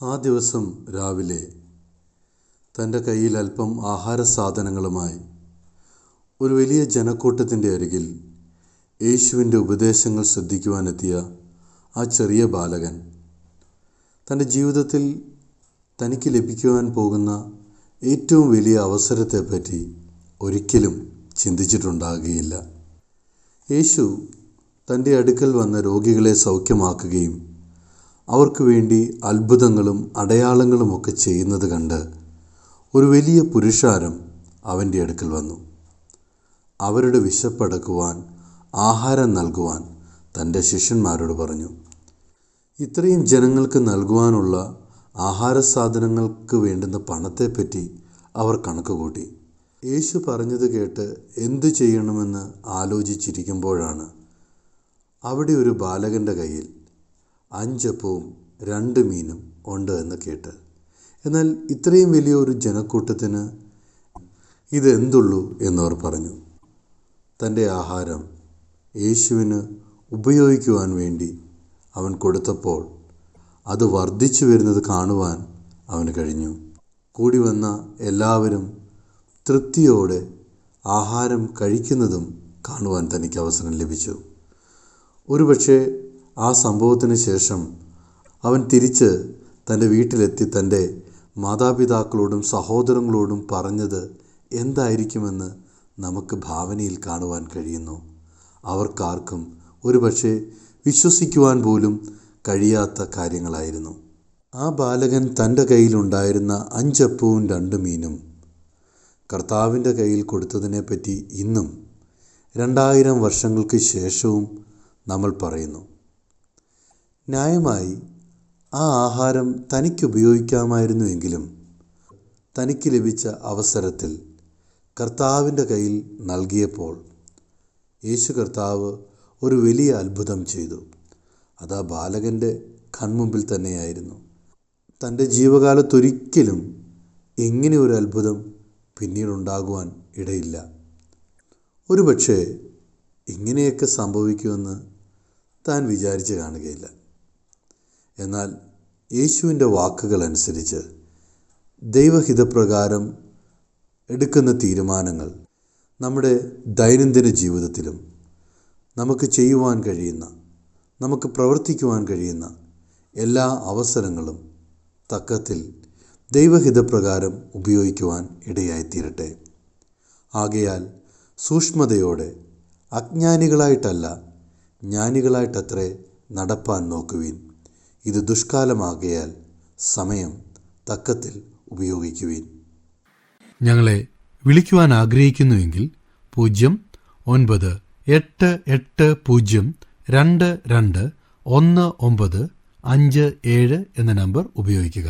ആ ദിവസം രാവിലെ തന്റെ കയ്യിൽ അല്പം ആഹാര സാധനങ്ങളുമായി ഒരു വലിയ ജനക്കൂട്ടത്തിന്റെ അരികിൽ യേശുവിന്റെ ഉപദേശങ്ങൾ ശ്രദ്ധിക്കുവാനെത്തിയ ആ ചെറിയ ബാലകൻ തന്റെ ജീവിതത്തിൽ തനിക്ക് ലഭിക്കുവാൻ പോകുന്ന ഏറ്റവും വലിയ അവസരത്തെപ്പറ്റി ഒരിക്കലും ചിന്തിച്ചിട്ടുണ്ടാകുകയില്ല. യേശു തന്റെ അടുക്കൽ വന്ന രോഗികളെ സൗഖ്യമാക്കുകയും അവർക്ക് വേണ്ടി അത്ഭുതങ്ങളും അടയാളങ്ങളും ഒക്കെ ചെയ്യുന്നത് കണ്ട് ഒരു വലിയ പുരുഷാരം അവന്റെ അടുക്കൽ വന്നു. അവരുടെ വിശപ്പടക്കുവാൻ ആഹാരം നൽകുവാൻ തന്റെ ശിഷ്യന്മാരോട് പറഞ്ഞു ഇത്രയും ജനങ്ങൾക്ക് നൽകുവാനുള്ള ആഹാര സാധനങ്ങൾക്ക് വേണ്ടുന്ന പണത്തെപ്പറ്റി അവർ കണക്ക് കൂട്ടി യേശു പറഞ്ഞത് കേട്ട് എന്തു ചെയ്യണമെന്ന് ആലോചിച്ചിരിക്കുമ്പോഴാണ്. അവിടെ ഒരു ബാലകന്റെ കയ്യിൽ അഞ്ചപ്പവും രണ്ട് മീനും ഉണ്ട് എന്ന് കേട്ട്. എന്നാൽ ഇത്രയും വലിയ ഒരു ജനക്കൂട്ടത്തിന് ഇതെന്തുള്ളൂ എന്നവർ പറഞ്ഞു. തന്റെ ആഹാരം യേശുവിന് ഉപയോഗിക്കുവാൻ വേണ്ടി അവൻ കൊടുത്തപ്പോൾ അത് വർദ്ധിച്ചു വരുന്നത് കാണുവാൻ അവന് കഴിഞ്ഞു. കൂടി വന്ന എല്ലാവരും തൃപ്തിയോടെ ആഹാരം കഴിക്കുന്നതും കാണുവാൻ തനിക്ക് അവസരം ലഭിച്ചു. ഒരുപക്ഷെ ആ സംഭവത്തിന് ശേഷം അവൻ തിരിച്ച് തന്റെ വീട്ടിലെത്തി തന്റെ മാതാപിതാക്കളോടും സഹോദരങ്ങളോടും പറഞ്ഞത് എന്തായിരിക്കുമെന്ന് നമുക്ക് ഭാവനയിൽ കാണുവാൻ കഴിയുന്നു. അവർക്കാർക്കും ഒരുപക്ഷെ വിശ്വസിക്കുവാൻ പോലും കഴിയാത്ത കാര്യങ്ങളായിരുന്നു. ആ ബാലകൻ തന്റെ കയ്യിലുണ്ടായിരുന്ന അഞ്ചപ്പവും രണ്ട് മീനും കർത്താവിന്റെ കയ്യിൽ കൊടുത്തതിനെപ്പറ്റി ഇന്നും രണ്ടായിരം വർഷങ്ങൾക്ക് ശേഷവും നമ്മൾ പറയുന്നു. ന്യായമായി ആ ആഹാരം തനിക്ക് ഉപയോഗിക്കാമായിരുന്നുവെങ്കിലും തനിക്ക് ലഭിച്ച അവസരത്തിൽ കർത്താവിന്റെ കയ്യിൽ നൽകിയപ്പോൾ യേശു കർത്താവ് ഒരു വലിയ അത്ഭുതം ചെയ്തു. അത് ആ ബാലകന്റെ കൺമുമ്പിൽ തന്നെയായിരുന്നു. തന്റെ ജീവകാലത്തൊരിക്കലും എങ്ങനെ ഒരു അത്ഭുതം പിന്നീടുണ്ടാകുവാൻ ഇടയില്ല. ഒരുപക്ഷെ ഇങ്ങനെയൊക്കെ സംഭവിക്കുമെന്ന് താൻ വിചാരിച്ച് കാണുകയില്ല. എന്നാൽ യേശുവിന്റെ വാക്കുകൾ അനുസരിച്ച് ദൈവഹിതപ്രകാരം എടുക്കുന്ന തീരുമാനങ്ങൾ നമ്മുടെ ദൈനംദിന ജീവിതത്തിലും നമുക്ക് ചെയ്യുവാൻ കഴിയുന്ന നമുക്ക് പ്രവർത്തിക്കുവാൻ കഴിയുന്ന എല്ലാ അവസരങ്ങളും തക്കത്തിൽ ദൈവഹിതപ്രകാരം ഉപയോഗിക്കുവാൻ ഇടയായിത്തീരട്ടെ. ആകയാൽ സൂക്ഷ്മതയോടെ അജ്ഞാനികളായിട്ടല്ല ജ്ഞാനികളായിട്ടത്രേ നടപ്പാൻ നോക്കുവിൻ. ഇത് ദുഷ്കാലമാകയാൽ സമയം തക്കത്തിൽ ഉപയോഗിക്കുവിൻ. ഞങ്ങളെ വിളിക്കുവാൻ ആഗ്രഹിക്കുന്നുവെങ്കിൽ പൂജ്യം ഒൻപത് എട്ട് എട്ട് പൂജ്യം രണ്ട് രണ്ട് ഒന്ന് ഒമ്പത് അഞ്ച് ഏഴ് എന്ന നമ്പർ ഉപയോഗിക്കുക.